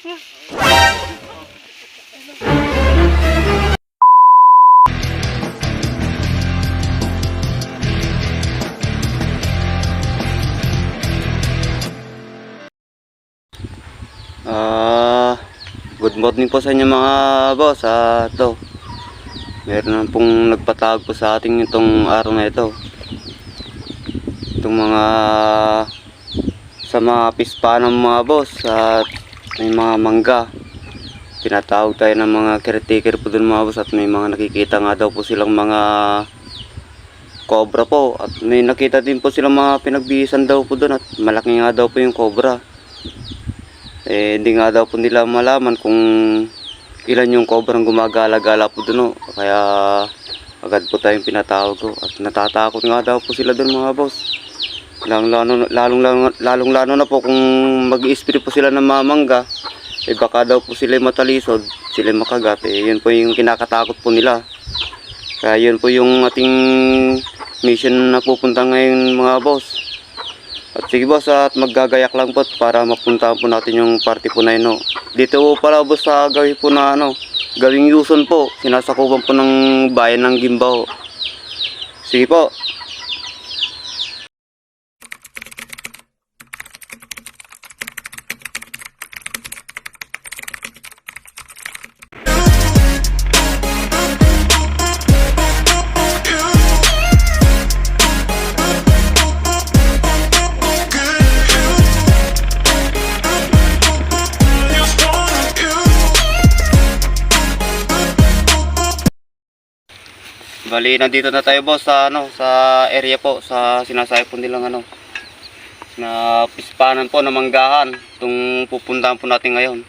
Ah, good morning po sa inyo mga boss. Ah, ito. Meron na pong nagpatawag po sa ating itong araw na ito. Itong mga sa mga pispa ng mga boss at may mga mangga. Tinatawag tayo ng mga caretaker po dun mga boss at may mga nakikita nga daw po silang mga cobra po. At may nakita din po silang mga pinagbihisan daw po doon at malaki nga daw po yung cobra. Eh hindi nga daw po nila malaman kung ilan yung cobrang gumagala-gala po doon oh. kaya agad po tayong pinatawag ko at natatakot nga daw po sila doon mga boss. Lalong lalo, lalong, lalong, lalo na po kung mag spray po sila ng mamangga eh baka daw po sila matalisod sila makagat eh yun po yung kinakatakot po nila kaya yun po yung ating mission na pupunta ngayon mga boss at sige boss, at maggagayak lang po para mapuntahan po natin yung party po na yun. No? Dito po pala boss sa gawin po na ano, gawing Yuson po. Sinasakupan po ng bayan ng Gimbaw. Sige po. Bali, nandito na tayo boss sa ano, sa area po, sa sinasabi po nilang ano, na pispanan po na manggahan, itong pupuntahan po natin ngayon.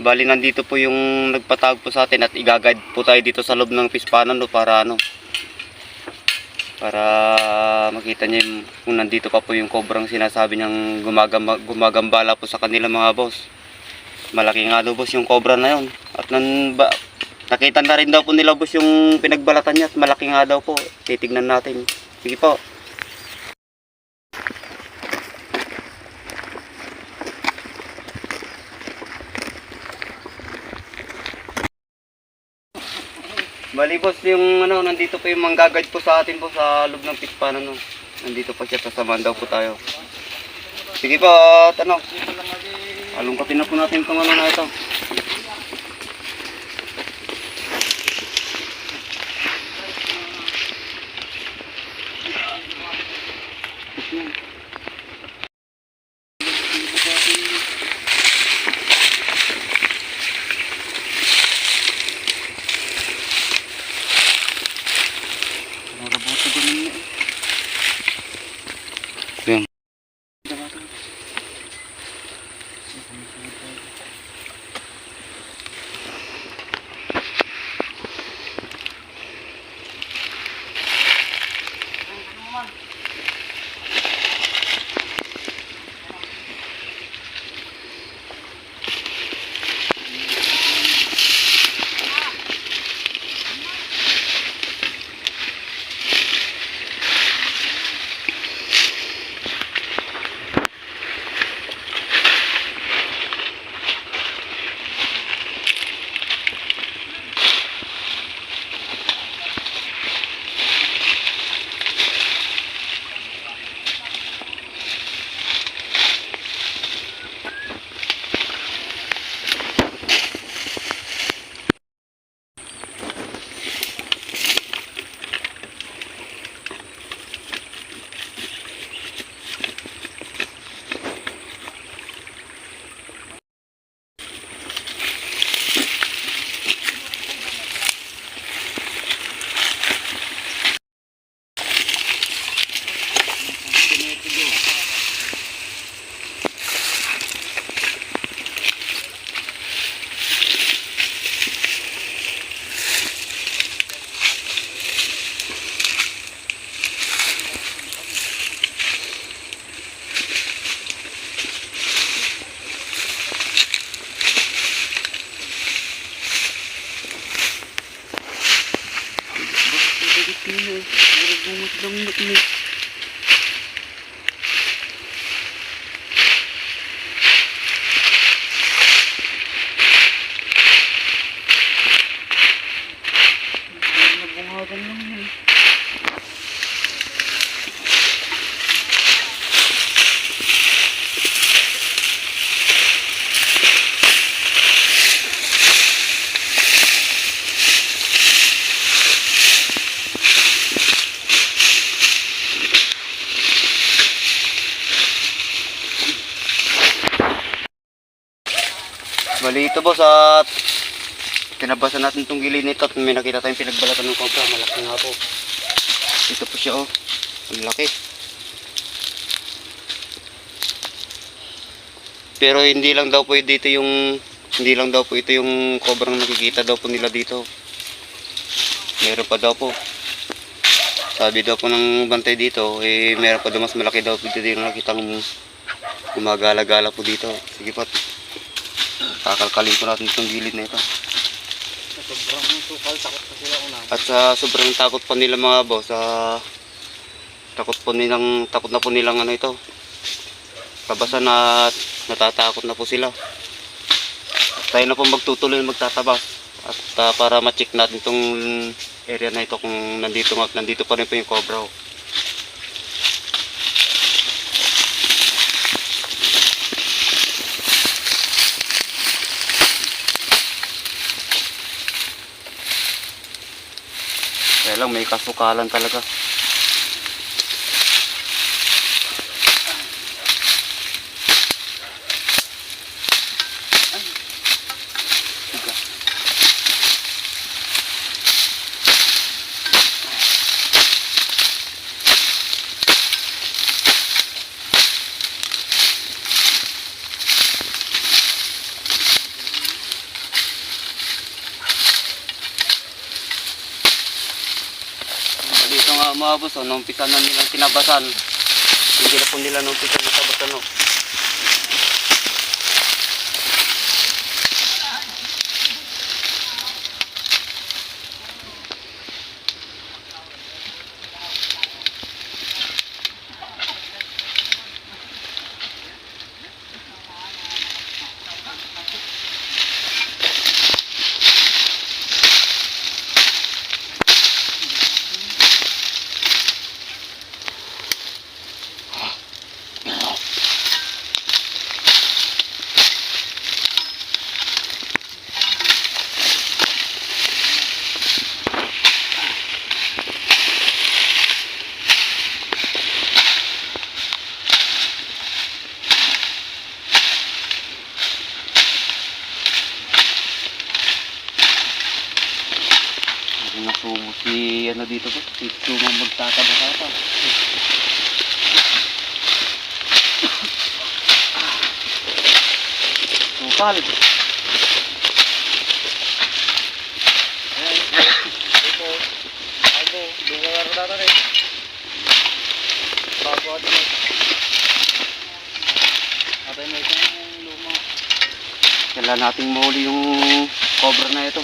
Bali, nandito po yung nagpatawag po sa atin at igaguide po tayo dito sa loob ng pispanan no, para ano, para makita niyo yung, kung nandito pa po yung kobrang sinasabi niyang gumagamba, gumagambala po sa kanila mga boss. Malaki nga daw boss yung cobra na yun. At nan, ba, Nakita na rin daw po nila boss yung pinagbalatan niya at malaki nga daw po. Titignan natin. Sige po. Bali boss, yung ano, nandito po yung manggagad po sa atin po sa loob ng pispanan no. Nandito pa siya, sasamahan daw po tayo. Sige po, at ano, alungkatin na po natin itong ano na ito. Boss at tinabasan natin itong gilid nito at may nakita tayong pinagbalatan ng cobra. Malaki nga po. Ito po siya oh. Ang laki. Pero hindi lang daw po dito yung hindi lang daw po ito yung cobra na nakikita daw po nila dito. Meron pa daw po. Sabi daw po ng bantay dito, eh meron pa daw mas malaki daw po dito yung nakita ng gumagala-gala po dito. Sige po. Kakalkalin po natin itong gilid na ito. Sobrang sukal, takot pa sila una. At sa sobrang takot pa nila mga boss, sa takot po nilang takot na po nilang ano ito. Kabasan na natatakot na po sila. Tayo na po magtutuloy magtatabas at ah, para ma-check natin tong area na ito kung nandito nandito pa rin po yung cobra. oh. Kaya lang may kasukalan talaga. Ay. Tiga. Dito nga mga boss, oh, nung umpisa na nilang tinabasan. Hindi na po nila nung umpisa na tabasan. Oh. Nasubo si ano dito po, si. Atay mo isang luma. Kailangan nating mahuli yung cobra na ito.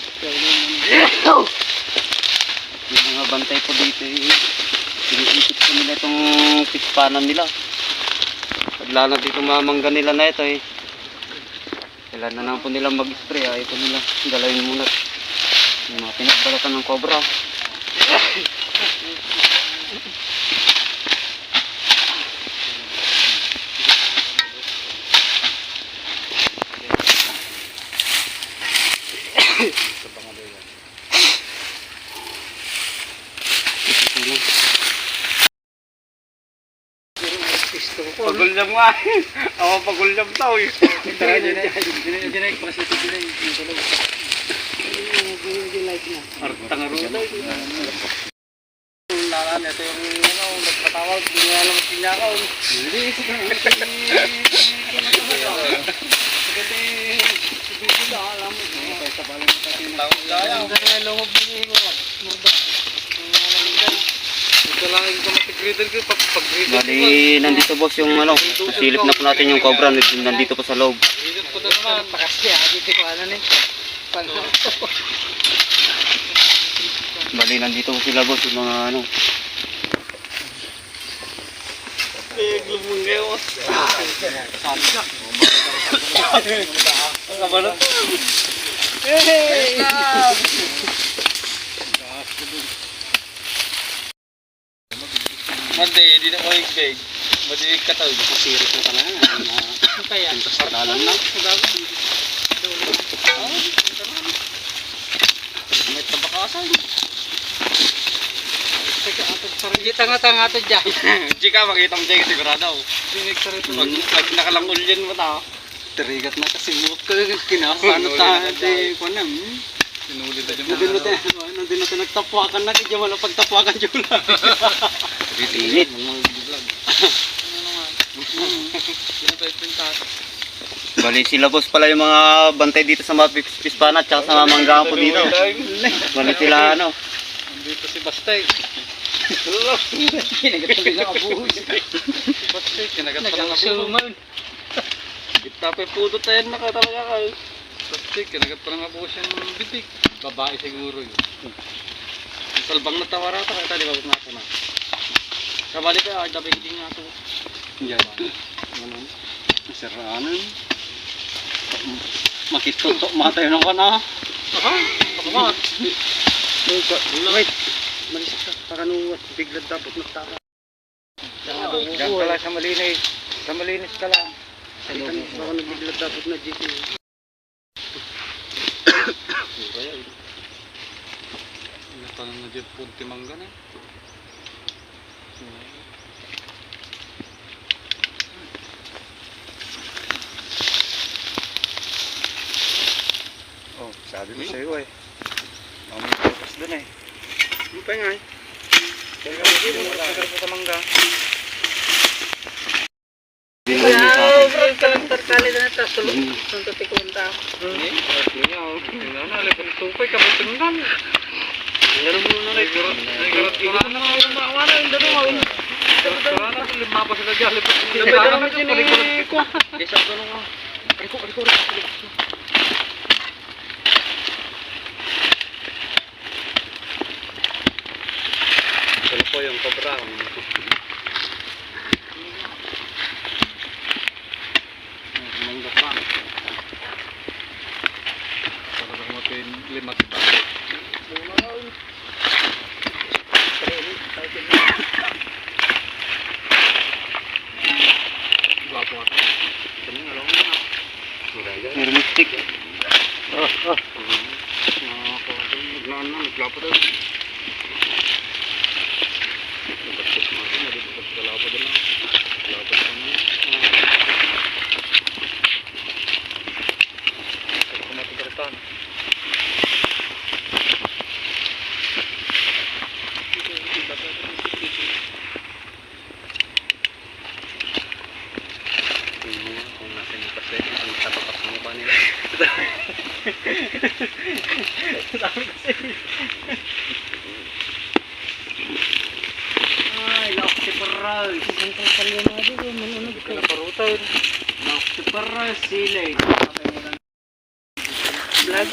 Yung mga bantay po dito eh. Sinisipit po nila itong pispanan nila. Paglaan na dito mamangga nila na ito eh. Kailangan na naman po nila mag-spray ah. Ito nila. Dalawin muna. Yung mga pinagbalatan ng cobra. Ito lang. Pisto ko. Pagulyam nga. Ako pagulyam daw eh. Tara. Pasito, dinay. Yung tulog. Dinay na. Tanga Yung lalaan, ito yung ano, nagpatawag, hindi nga alam at pinyakaw. Hindi, Kasi, hindi na alam. Natin. Tawag kaya. Ang lungog ni ko. Murda. Kamatig-griddle ko. Pag-griddle Bali, nandito boss yung ano, silip na po natin yung cobra, nandito po sa loob. Griddle ko na naman. Pakas niya. Dito ko ano ni. Bali, nandito po sila boss, yung mga ano. Eh. Hey! Mande, di na ko igbig. Madilig ka tawag. Sirit na talaga. Kaya, Dalan na. May tabakasan. Kita nga tanga to dyan. Chika, makita mo dyan sigurado. Dinig sa rito. Pag, nakalangul yan mo ta. Terigat na kasi mo ka kinakano tayo di ko na. Sinulit na Nandun natin, nandun natin nagtapwakan na kaya wala pagtapwakan jula. Init. Bali sila boss pala yung mga bantay dito sa mga pis- pispana at saka sa mga manggahan po dito. Bali sila ano. Dito si Bastay. Kinagat ka lang ako. Bastay, kinagat pa lang pa yung puto tayo na ka talaga ka. Bastay, kinagat pa lang ng bitik. Babae siguro yun. Ang Salbang na tawara ta kaya tali babot na ako na. Kabali ka, ay dapat hindi nga ako. Yan. Ano? Siranan. Makitutok matay na ka na. Aha, pakamat. Wait. Malisik ka. Pakanuwat. Bigla dapat nagtaka. Diyan pala sa malinis. Sa malinis ka lang. Baka nabigla dapat na dito. Ano pa na dyan punti mangga na? Oh, sabi ko sa'yo eh. Mamay focus dun eh. Ano pa nga eh? Kaya ka hindi mo matagal sa mangga. Hindi akin. Bro, kalang tarkali na ito. Sulok. Sunto tikunda. Hmm? Tingnan mo. Tingnan na. Alipin tupay ka. Tingnan. Po yung cobra. Mangga pa. Talagang matin lima kita. Guwapo ako. Kami nga lang na. Meron stick. Ah, ah. Nakakawala. Naglaan na, naglapo daw. Nagbaskot mo ako, nagbaskot ka lapo doon na. Lapo ka mo. Ito ko matagaritan. Kung nasa yung paswede, kung tapakas mo pa nila. Ay, lock si Paral. Santong kalyo na dito. Manunog ka. Pinaparutan. Lock si Paral. Silay. Vlog.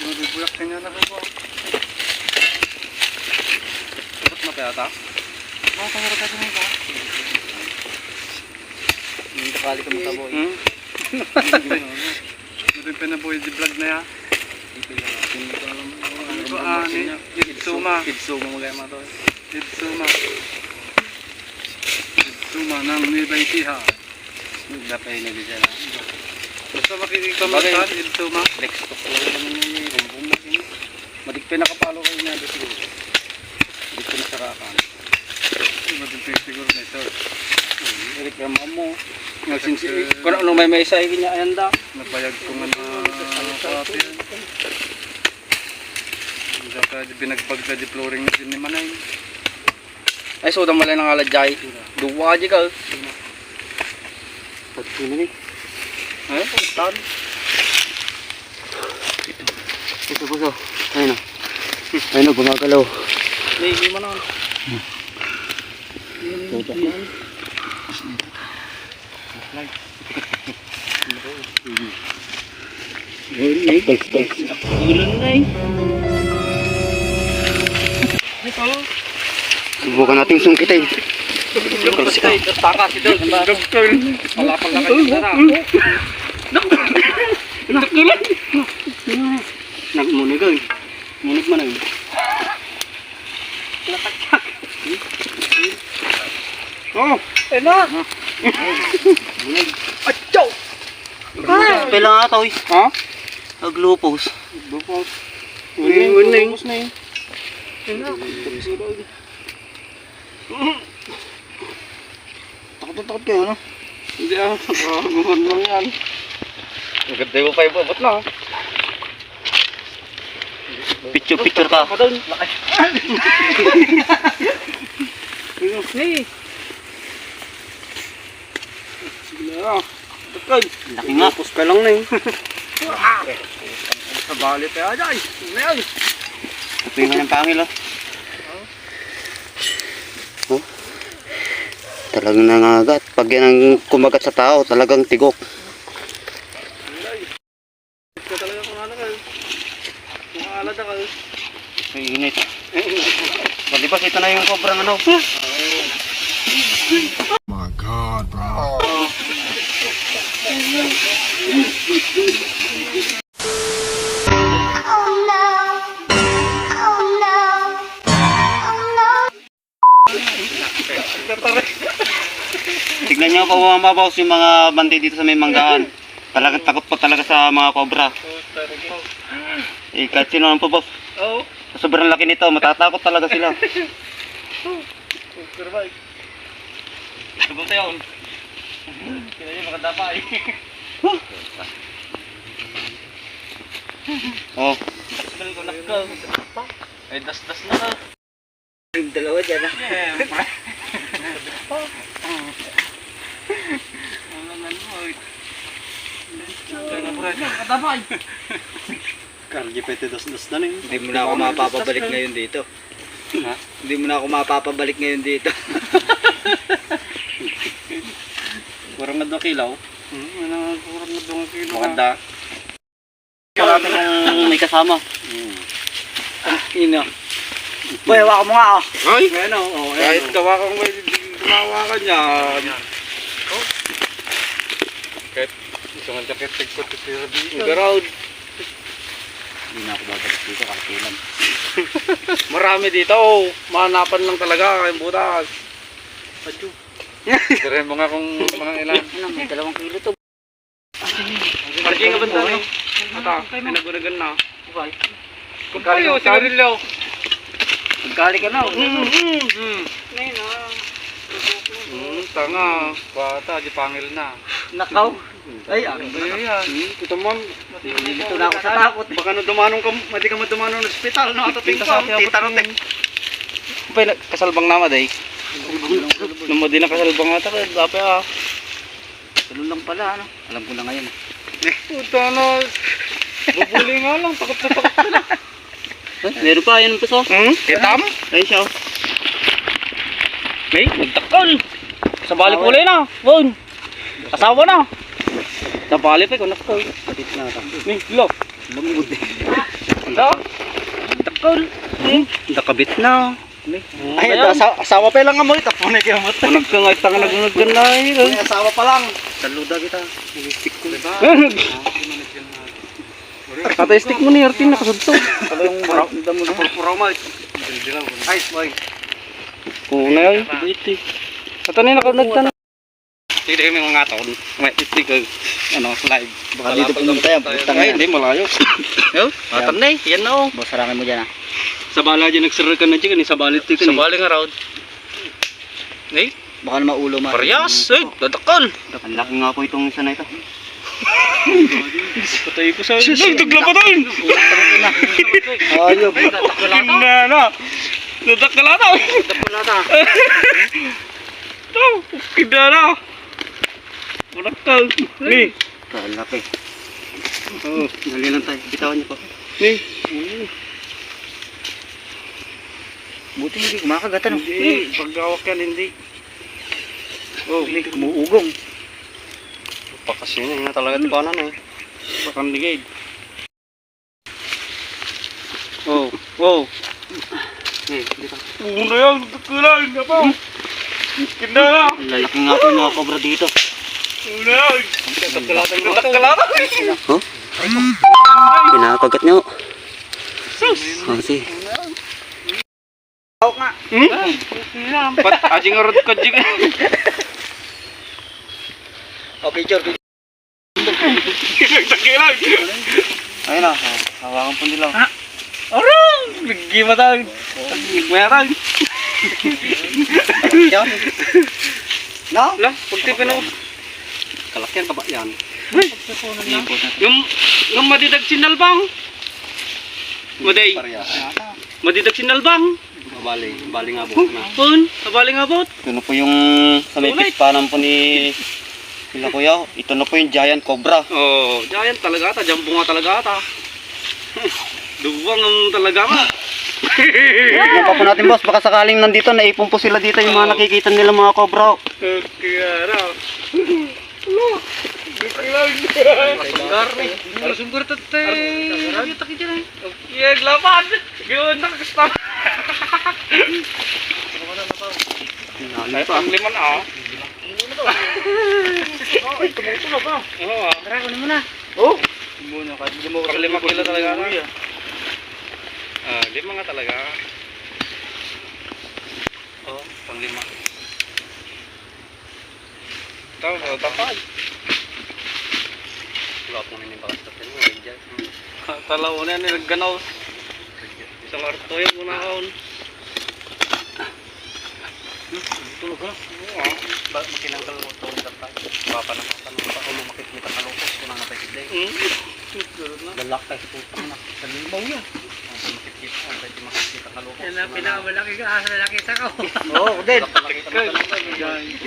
Nabibulak ka niya na ko. Ba't matayata? Oo, pangarap ka din ba? Hindi kali ka mataboy. Hmm? Pinaboy di vlog na ya. Ito ah, ni Itsuma. Kidsuma mo gaya mga to. Itsuma. Itsuma ng Nueva Ecija. Dapat yun nabisa na. Basta makikita mo Bagay. saan, Itsuma. Flex to ko lang. Bumbumak yun. Madig pinakapalo kayo na doon siguro. Madig pinasarakan. Madimping siguro na ito. Eric Ramon mo. Nagsinsi. Kung ano may may sa niya ayan da. Nabayag ko nga na kapi. Saka binagbag na deploring na din ni Manay. Ay, so malay ng aladjay. Duwa aja ka. Pagkino ni. Eh, tan. Ito po so. Ayun o. Ayun o, gumagalaw. May hindi man ako. Ulan na eh. Subukan natin sungkitin. Kasi kayo, taka si Del. Palapal na Nagmunig ay. Spell lang ata oy. Ha? Aglupos. Bukos. Uling, uling. Bukos na eh. Ena. Takot-takot kayo no? Hindi ah, nakakaguhan lang yan. Ang ganda mo pa ibabot na. ah. Picture, picture ka. Laki. Hey. Na. Tukod. Laki nga. Tapos ka lang na eh. Sa bali pa yan ay. Ano na yan? Ito yung ng pangil oh. Oh. Talagang nangagat. Pag yan ang kumagat sa tao, talagang tigok. Ka talaga kung ano ka. Makaalada ka. Ay, init. Malibas, ito na yung sobrang ano. My God, bro. Oh no. Oh no. Oh no. Tignan nyo mga mabaws yung mga bantay dito sa may manggahan. Talagang takot po talaga sa mga cobra. Eh, kahit sino po boss. Oo. Sobrang laki nito, matatakot talaga sila. Pero ba? Sabot Kaya yung makadapa eh. Oh, Galing ko nakka. Ay, das-das na ka. yung dalawa dyan ah. Kargi pwede das-das na rin. Hindi mo na ako mapapabalik ngayon dito. Ha? Hindi mo na ako mapapabalik ngayon dito. Kurang na doon kilaw. Hmm, ano, kurang na doon kilaw. Maganda. Ikaw natin kung may kasama. Ino. Boy, hawakan mo nga oh. Ay! Ano, oh, kahit gawa kang may gumawa ka niyan. Oh. Kahit isang jacket tigkot ito yung sabihin. Garound. Hindi na ako babalik dito, kakilan. Marami dito, oh. Mahanapan lang talaga kayong butas. Adyo. Diren mo nga kung mga ilan. Ano, may dalawang kilo to. Parking nga banda eh. Ata, ay nagunagan na. Kung kayo, sigarilyo. Magkali ka na. oh. Hmm, hmm, hmm. Hmm, tanga. Bata, di pangil na. Nakaw. Ay, ang Ay, yan. Ito mo, Dito na ako sa takot. Baka na dumanong ka, mati ka madumanong ng ospital, nakatating ka, tita rotek. Pa kasalbang nama day. Namo din ang kasalbang ata kay dapat ah. Ganun lang pala, ano? Alam ko na ngayon. Puta na. Bubuli nga lang, takot na takot ka na. Meron pa, yan ang puso. Hmm? Kitam? Ayun siya oh. May, nagtakal. Sa balik uli na. Bon. Asawa na. Sa balik pa ko nakko. Kapit na ito. Ni, lo. Eh. Sa. Takal. Hmm? Nakabit na. Ay, asa asawa pa lang mo itapo na kaya mo. Unag ka nga itang nagunag na eh. asawa pa lang. Saluda kita. Nag-stick ko. Kata stick mo ni Artin nakasudso. Kala yung damo na purpuraw mo. Ay, boy. Kuna yun. Ito eh. Kata na nakunag na. Sige kami mga taon. May stick ko. Ano, live. Baka dito pumunta yan. Ay, hindi malayo. Yo, atam na eh. Yan na oh. Boss, sarangin mo dyan ah. Sa bala dyan nagsirar ka na dyan. Sa balit dito. Sa baling around. Eh, Baka na maulo man. parehas. Eh, dadakal. Ang laki nga po itong isa na ito. Patay ko sa... Nagdagla pa tayo! Ayop. Kinna na! Nadakala na! Tapulata. Ito! Kinna na! Manakal! Ni! Ang laki. Oo, dali lang tayo. Bitawan niyo po. Ni! Buti hindi kumakagatan. oh. Hindi! Pagkawak yan, hindi. Oh, Hindi, kumuugong. pakasyon na talaga ito pa na eh. Pakandigay. Oh, oh. Eh, dito. Una yan, nagkakulan na pa. Kinna na! Ang lalaki nga po mga cobra dito. Una yan! Nagkakalatan na Nagkakalatan! Oh? Pinakagat niyo. Oh, si. Hawak nga. Hmm? Pat, ajing arad ka jing. O, picture, picture. Nagdakilan. Ayun na. Oh, hawakan po nila. Arang! Bigi matang. Mayarang. Yan. No? Lah, pagti pa na. Kalakyan ka ba yan? Yung, yung madidag sinalbang. Maday, madidag sinalbang. Bali, bali nga po. Pun, bali nga bot. Ito na po yung sa may Ulit. pispanan po ni nila kuya. Ito na po yung giant cobra. Oh, giant talaga ata, jumbo nga talaga ata. Duwang ang talaga nga. Tignan pa po natin boss, baka sakaling nandito, naipon po sila dito yung mga nakikita nila mga cobra. Kaya raw. Sumber tate? Kita kita na. Iya, lapan. Yun, nakakasta. Ay, pang liman ah. Oo, ah. Tara, kunin mo na. Oh. Muna ka, hindi kilo talaga. Ah, lima nga talaga. Oh, pang lima. Tahu, oh, tapay. Wala po nang bakas sa tinyo, Rangers. Talaw na yan, nilaganaw. Isang arto yung muna kaon. Tulog ha? Oo ah. Bakit makinangkal mo ito? Papa na papa na papa mo makikita ka lukos kung ano tayo today. Galak tayo sa putang na. Sa limaw yan. Makikita ka tayo makikita ka lukos. Yan ang pinakamalaki ka asa na nakita ko. Oo, din.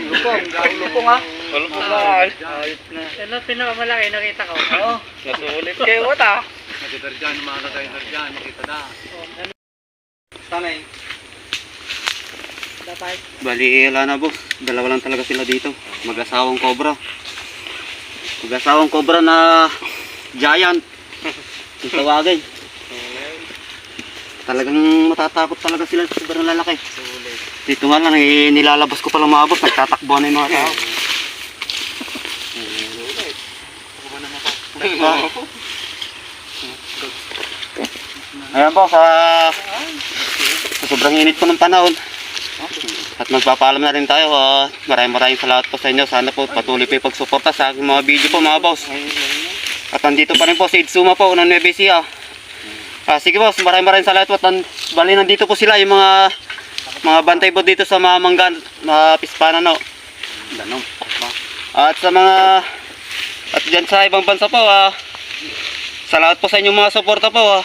Lupong, lupong ha. Lupong ka. Ayos na. Ang pinakamalaki nakita ko. Oo. Nasulit kayo ta. Nagdadyan, mga nagdadyan, nakita na. Sanay. Dapat. Bali, wala na boss. Dalawa lang talaga sila dito. Mag-asawang cobra. Mag-asawang cobra na giant. Yung tawagin. Talagang matatakot talaga sila sa sobrang lalaki. Dito nga lang, eh, nilalabas ko pala mga boss. Nagtatakbo na yung mga tao. Ayan po, sa, sa sobrang init po ng panahon. At magpapaalam na rin tayo. ah. maraming maraming salamat po sa inyo. Sana po patuloy po yung pagsuporta sa aking mga video po mga boss. At nandito pa rin po si Idsuma po ng Nueva Ecija. Ah, sige boss, maraming maraming salamat po. At nan- bali nandito po sila yung mga mga bantay po dito sa mga manggan, mga pispana no. Danong. At sa mga at dyan sa ibang bansa po ah. Salamat po sa inyong mga suporta po ah.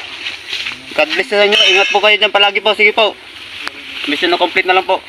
God bless sa inyo. Ingat po kayo dyan palagi po. Sige po. Mission na complete na lang po.